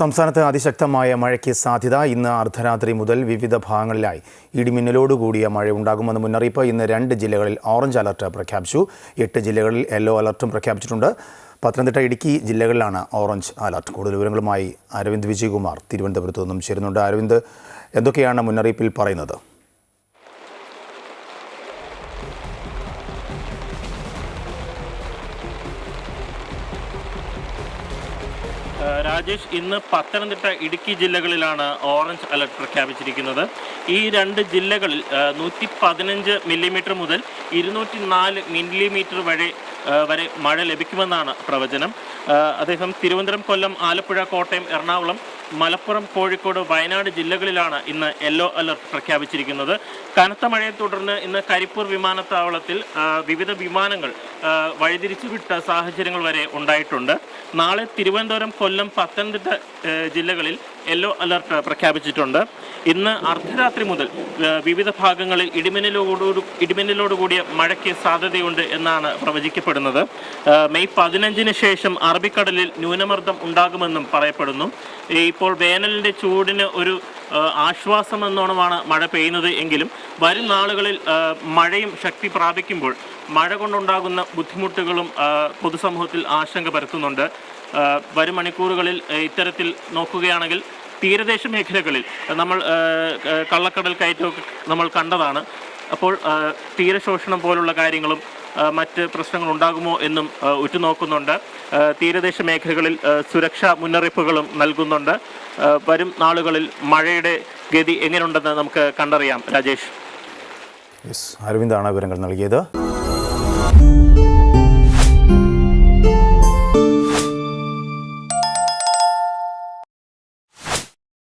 സംസ്ഥാനത്ത് അതിശക്തമായ മഴയ്ക്ക് സാധ്യത. ഇന്ന് അർദ്ധരാത്രി മുതൽ വിവിധ ഭാഗങ്ങളിലായി ഇടിമിന്നലോടുകൂടിയ മഴ ഉണ്ടാകുമെന്ന മുന്നറിയിപ്പ് ഇന്ന് രണ്ട് ജില്ലകളിൽ ഓറഞ്ച് അലർട്ട് പ്രഖ്യാപിച്ചു. എട്ട് ജില്ലകളിൽ യെല്ലോ അലർട്ടും പ്രഖ്യാപിച്ചിട്ടുണ്ട്. പത്തനംതിട്ട ഇടുക്കി ജില്ലകളിലാണ് ഓറഞ്ച് അലർട്ട്. കൂടുതൽ വിവരങ്ങളുമായി അരവിന്ദ് വിജയകുമാർ തിരുവനന്തപുരത്ത് നിന്നും ചേരുന്നുണ്ട്. അരവിന്ദ് എന്തൊക്കെയാണ് മുന്നറിയിപ്പിൽ പറയുന്നത്? രാജേഷ് ഇന്ന് പത്തനംതിട്ട ഇടുക്കി ജില്ലകളിലാണ് ഓറഞ്ച് അലർട്ട് പ്രഖ്യാപിച്ചിരിക്കുന്നത്. ഈ രണ്ട് ജില്ലകളിൽ നൂറ്റി പതിനഞ്ച് മില്ലിമീറ്റർ മുതൽ ഇരുന്നൂറ്റി നാല് മില്ലിമീറ്റർ വരെ വരെ മഴ ലഭിക്കുമെന്നാണ് പ്രവചനം. അദ്ദേഹം തിരുവനന്തപുരം കൊല്ലം ആലപ്പുഴ കോട്ടയം എറണാകുളം മലപ്പുറം കോഴിക്കോട് വയനാട് ജില്ലകളിലാണ് ഇന്ന് യെല്ലോ അലർട്ട് പ്രഖ്യാപിച്ചിരിക്കുന്നത്. കനത്ത മഴയെ തുടർന്ന് ഇന്ന് കരിപ്പൂർ വിമാനത്താവളത്തിൽ വിവിധ വിമാനങ്ങൾ വഴിതിരിച്ചുവിട്ട വിട്ട സാഹചര്യങ്ങൾ വരെ ഉണ്ടായിട്ടുണ്ട്. നാളെ തിരുവനന്തപുരം കൊല്ലം പത്തനംതിട്ട ജില്ലകളിൽ യെല്ലോ അലർട്ട് പ്രഖ്യാപിച്ചിട്ടുണ്ട്. ഇന്ന് അർദ്ധരാത്രി മുതൽ വിവിധ ഭാഗങ്ങളിൽ ഇടിമിന്നലോടു ഇടിമിന്നലോടുകൂടിയ മഴയ്ക്ക് സാധ്യതയുണ്ട് എന്നാണ് പ്രവചിക്കപ്പെടുന്നത്. മെയ് പതിനഞ്ചിന് ശേഷം അറബിക്കടലിൽ ന്യൂനമർദ്ദം ഉണ്ടാകുമെന്നും പറയപ്പെടുന്നു. ഇപ്പോൾ വേനലിന്റെ ചൂടിന് ഒരു ആശ്വാസം എന്നോണമാണ് മഴ പെയ്യുന്നത് എങ്കിലും വരും നാളുകളിൽ മഴയും ശക്തി പ്രാപിക്കുമ്പോൾ മഴ കൊണ്ടുണ്ടാകുന്ന ബുദ്ധിമുട്ടുകളും പൊതുസമൂഹത്തിൽ ആശങ്ക പരത്തുന്നുണ്ട്. വരും മണിക്കൂറുകളിൽ ഇത്തരത്തിൽ നോക്കുകയാണെങ്കിൽ തീരദേശ മേഖലകളിൽ നമ്മൾ കള്ളക്കടൽ കയറ്റമൊക്കെ നമ്മൾ കണ്ടതാണ്. അപ്പോൾ തീരശോഷണം പോലുള്ള കാര്യങ്ങളും മറ്റ് പ്രശ്നങ്ങൾ ഉണ്ടാകുമോ എന്നും ഉറ്റുനോക്കുന്നുണ്ട്. തീരദേശ മേഖലകളിൽ സുരക്ഷാ മുന്നറിയിപ്പുകളും നൽകുന്നുണ്ട്. വരും നാളുകളിൽ മഴയുടെ ഗതി എങ്ങനെയുണ്ടെന്ന് നമുക്ക് കണ്ടറിയാം. രാജേഷ്. അരവിന്ദാണ് വിവരങ്ങൾ നൽകിയത്.